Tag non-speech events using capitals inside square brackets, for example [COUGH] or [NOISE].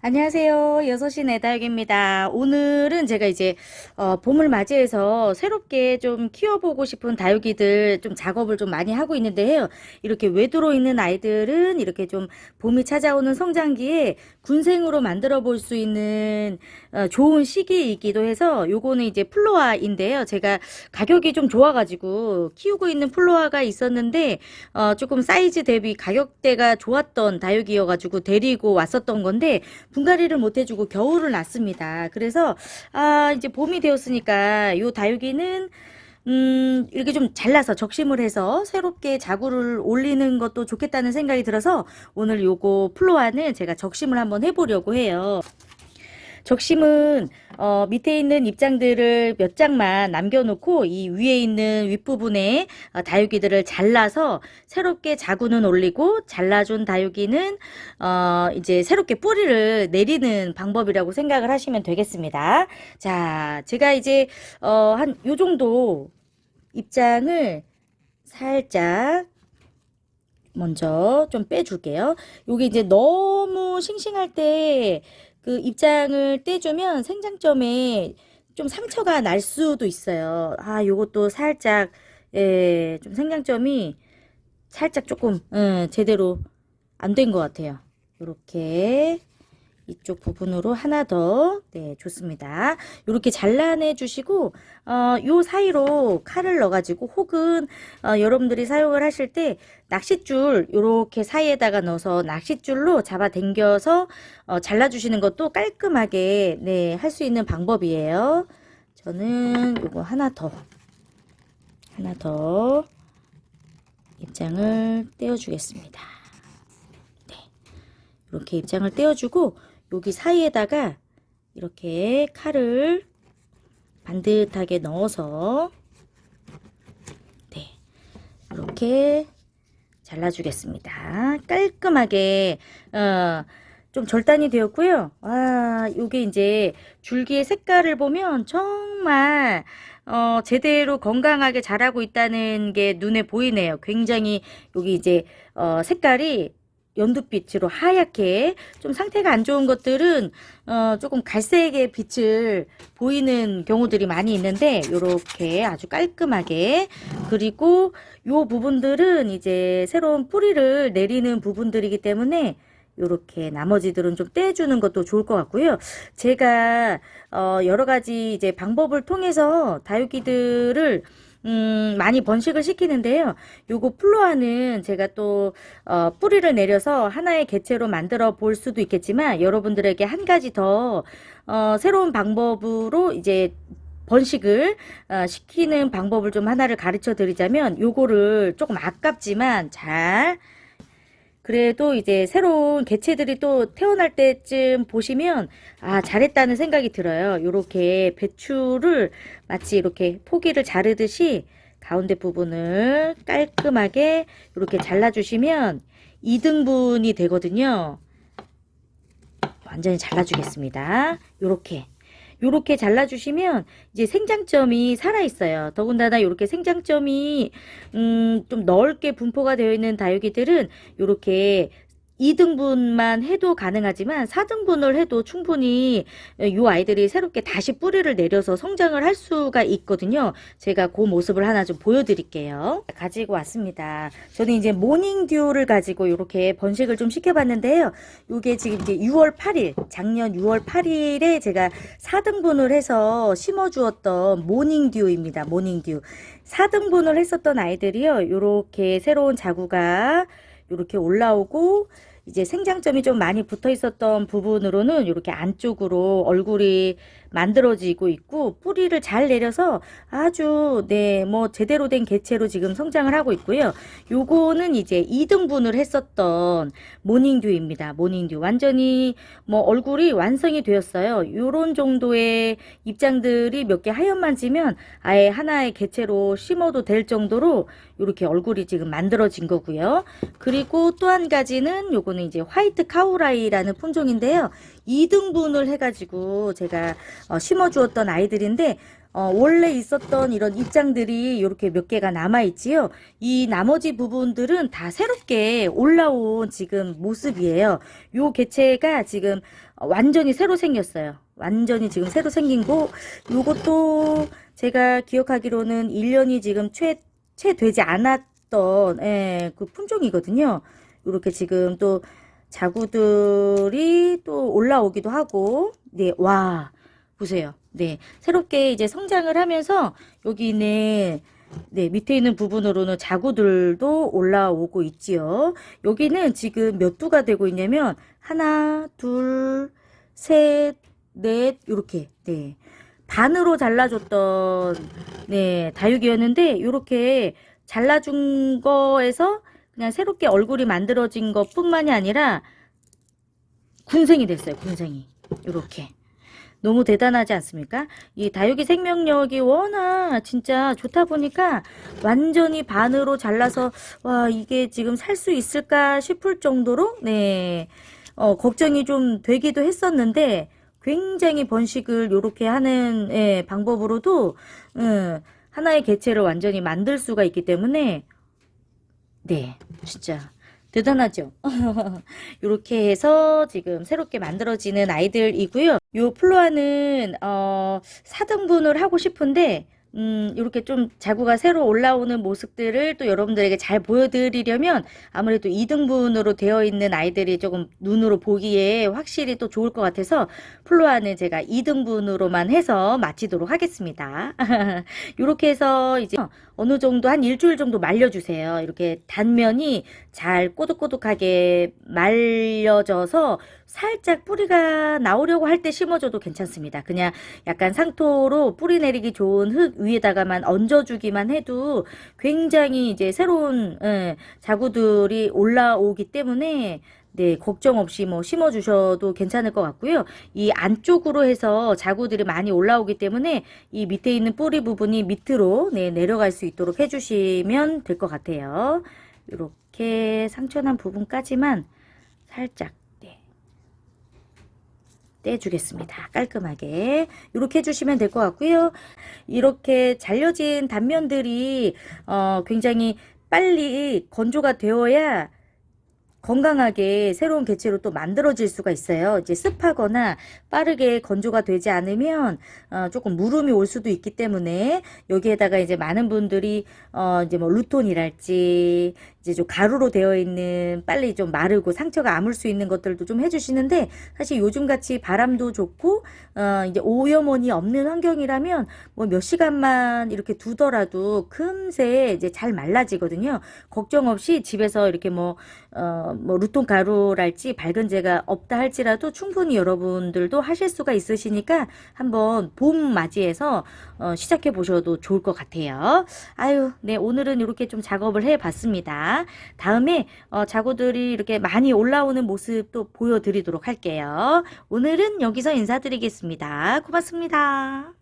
안녕하세요. 6시 내다육입니다. 오늘은 제가 이제 어, 봄을 맞이해서 새롭게 좀 키워보고 싶은 다육이들 좀 작업을 좀 많이 하고 있는데요. 이렇게 외도로 있는 아이들은 이렇게 좀 봄이 찾아오는 성장기에 군생으로 만들어 볼 수 있는 어, 좋은 시기이기도 해서 요거는 이제 플로아인데요. 제가 가격이 좀 좋아가지고 키우고 있는 플로아가 있었는데 어, 조금 사이즈 대비 가격대가 좋았던 다육이여가지고 데리고 왔었던 건데 분갈이를 못 해주고 겨울을 났습니다. 그래서 아 이제 봄이 되었으니까 요 다육이는 음 이렇게 좀 잘라서 적심을 해서 새롭게 자구를 올리는 것도 좋겠다는 생각이 들어서 오늘 요거 플로아는 제가 적심을 한번 해보려고 해요. 적심은 어, 밑에 있는 입장들을 몇 장만 남겨놓고 이 위에 있는 윗부분에 어, 다육이들을 잘라서 새롭게 자구는 올리고 잘라준 다육이는 어, 이제 새롭게 뿌리를 내리는 방법이라고 생각을 하시면 되겠습니다. 자, 제가 이제 어, 한 요 정도 입장을 살짝 먼저 좀 빼줄게요. 요게 이제 너무 싱싱할 때 그 입장을 떼주면 생장점에 좀 상처가 날 수도 있어요. 아, 요것도 살짝, 예, 좀 생장점이 살짝 조금, 예, 제대로 안 된 것 같아요. 요렇게. 이쪽 부분으로 하나 더, 네, 좋습니다. 요렇게 잘라내 주시고, 어, 요 사이로 칼을 넣어가지고, 혹은, 어, 여러분들이 사용을 하실 때, 낚싯줄, 요렇게 사이에다가 넣어서 낚싯줄로 잡아 당겨서, 어, 잘라주시는 것도 깔끔하게, 네, 할 수 있는 방법이에요. 저는 요거 하나 더, 하나 더, 입장을 떼어주겠습니다. 네. 이렇게 입장을 떼어주고, 여기 사이에다가 이렇게 칼을 반듯하게 넣어서 네 이렇게 잘라주겠습니다. 깔끔하게 어, 좀 절단이 되었고요. 와 요게 이제 줄기의 색깔을 보면 정말 어, 제대로 건강하게 자라고 있다는 게 눈에 보이네요. 굉장히 여기 이제 어, 색깔이 연두빛으로 하얗게 좀 상태가 안 좋은 것들은 어 조금 갈색의 빛을 보이는 경우들이 많이 있는데 요렇게 아주 깔끔하게 그리고 요 부분들은 이제 새로운 뿌리를 내리는 부분들이기 때문에 요렇게 나머지들은 좀 떼주는 것도 좋을 것 같고요. 제가 어 여러 가지 이제 방법을 통해서 다육이들을 음, 많이 번식을 시키는데요. 요거 플로아는 제가 또, 어, 뿌리를 내려서 하나의 개체로 만들어 볼 수도 있겠지만, 여러분들에게 한 가지 더, 어, 새로운 방법으로 이제 번식을 어, 시키는 방법을 좀 하나를 가르쳐 드리자면, 요거를 조금 아깝지만 잘, 그래도 이제 새로운 개체들이 또 태어날 때쯤 보시면 아 잘했다는 생각이 들어요. 요렇게 배추를 마치 이렇게 포기를 자르듯이 가운데 부분을 깔끔하게 이렇게 잘라주시면 2등분이 되거든요. 완전히 잘라주겠습니다. 요렇게 요렇게 잘라주시면 이제 생장점이 살아있어요. 더군다나 요렇게 생장점이 음, 좀 넓게 분포가 되어 있는 다육이들은 요렇게 2등분만 해도 가능하지만 4등분을 해도 충분히 이 아이들이 새롭게 다시 뿌리를 내려서 성장을 할 수가 있거든요. 제가 그 모습을 하나 좀 보여드릴게요. 가지고 왔습니다. 저는 이제 모닝듀를 가지고 이렇게 번식을 좀 시켜봤는데요. 이게 지금 이제 6월 8일, 작년 6월 8일에 제가 4등분을 해서 심어주었던 모닝듀입니다. 모닝듀. 4등분을 했었던 아이들이요. 이렇게 새로운 자구가 이렇게 올라오고 이제 생장점이 좀 많이 붙어 있었던 부분으로는 이렇게 안쪽으로 얼굴이 만들어지고 있고 뿌리를 잘 내려서 아주 네 뭐 제대로 된 개체로 지금 성장을 하고 있고요. 요거는 이제 2등분을 했었던 모닝듀입니다. 모닝듀 완전히 뭐 얼굴이 완성이 되었어요. 요런 정도의 입장들이 몇 개 하얀만 지면 아예 하나의 개체로 심어도 될 정도로 이렇게 얼굴이 지금 만들어진 거고요. 그리고 또 한 가지는 요거는 이제 화이트 카우라이라는 품종인데요. 2등분을 해가지고 제가 어, 심어주었던 아이들인데 어, 원래 있었던 이런 입장들이 이렇게 몇 개가 남아있지요. 이 나머지 부분들은 다 새롭게 올라온 지금 모습이에요. 요 개체가 지금 완전히 새로 생겼어요. 완전히 지금 새로 생긴 거, 요것도 제가 기억하기로는 1년이 지금 채, 채 되지 않았던, 예, 그 품종이거든요. 요렇게 지금 또 자구들이 또 올라오기도 하고, 네, 와, 보세요. 네, 새롭게 이제 성장을 하면서 여기는 네, 밑에 있는 부분으로는 자구들도 올라오고 있지요. 여기는 지금 몇 두가 되고 있냐면 하나, 둘, 셋, 넷 이렇게 네. 반으로 잘라줬던 네, 다육이었는데 이렇게 잘라준 거에서 그냥 새롭게 얼굴이 만들어진 것 뿐만이 아니라 군생이 됐어요. 군생이. 이렇게. 너무 대단하지 않습니까? 이 다육이 생명력이 워낙 진짜 좋다 보니까 완전히 반으로 잘라서 와 이게 지금 살 수 있을까 싶을 정도로 네 어, 걱정이 좀 되기도 했었는데 굉장히 번식을 요렇게 하는 예, 방법으로도 음, 하나의 개체를 완전히 만들 수가 있기 때문에 네 진짜 대단하죠. [LAUGHS] 이렇게 해서 지금 새롭게 만들어지는 아이들이고요. 요 플로아는 어 4등분을 하고 싶은데 음, 이렇게 좀 자구가 새로 올라오는 모습들을 또 여러분들에게 잘 보여드리려면 아무래도 2등분으로 되어 있는 아이들이 조금 눈으로 보기에 확실히 또 좋을 것 같아서 플로아는 제가 2등분으로만 해서 마치도록 하겠습니다. [LAUGHS] 이렇게 해서 이제 어느 정도 한 일주일 정도 말려주세요. 이렇게 단면이 잘 꼬득꼬득하게 말려져서 살짝 뿌리가 나오려고 할 때 심어줘도 괜찮습니다. 그냥 약간 상토로 뿌리 내리기 좋은 흙 위에다가만 얹어주기만 해도 굉장히 이제 새로운 예, 자구들이 올라오기 때문에 네, 걱정 없이 뭐 심어 주셔도 괜찮을 것 같고요. 이 안쪽으로 해서 자구들이 많이 올라오기 때문에 이 밑에 있는 뿌리 부분이 밑으로 네, 내려갈 수 있도록 해 주시면 될 것 같아요. 이렇게 상처난 부분까지만 살짝 네, 떼주겠습니다. 깔끔하게 이렇게 해주시면 될 것 같고요. 이렇게 잘려진 단면들이 어, 굉장히 빨리 건조가 되어야 건강하게 새로운 개체로 또 만들어질 수가 있어요. 이제 습하거나 빠르게 건조가 되지 않으면 어, 조금 물음이 올 수도 있기 때문에 여기에다가 이제 많은 분들이 어, 이제 뭐 루톤이랄지 이제 좀 가루로 되어 있는 빨리 좀 마르고 상처가 아물 수 있는 것들도 좀 해주시는데 사실 요즘 같이 바람도 좋고 어, 이제 오염원이 없는 환경이라면 뭐 몇 시간만 이렇게 두더라도 금세 이제 잘 말라지거든요. 걱정 없이 집에서 이렇게 뭐 어, 뭐 루톤 가루랄지 밝은제가 없다 할지라도 충분히 여러분들도 하실 수가 있으시니까 한번 봄 맞이해서 어, 시작해 보셔도 좋을 것 같아요. 아유, 네 오늘은 이렇게 좀 작업을 해 봤습니다. 다음에 어, 자구들이 이렇게 많이 올라오는 모습도 보여드리도록 할게요. 오늘은 여기서 인사드리겠습니다. 고맙습니다.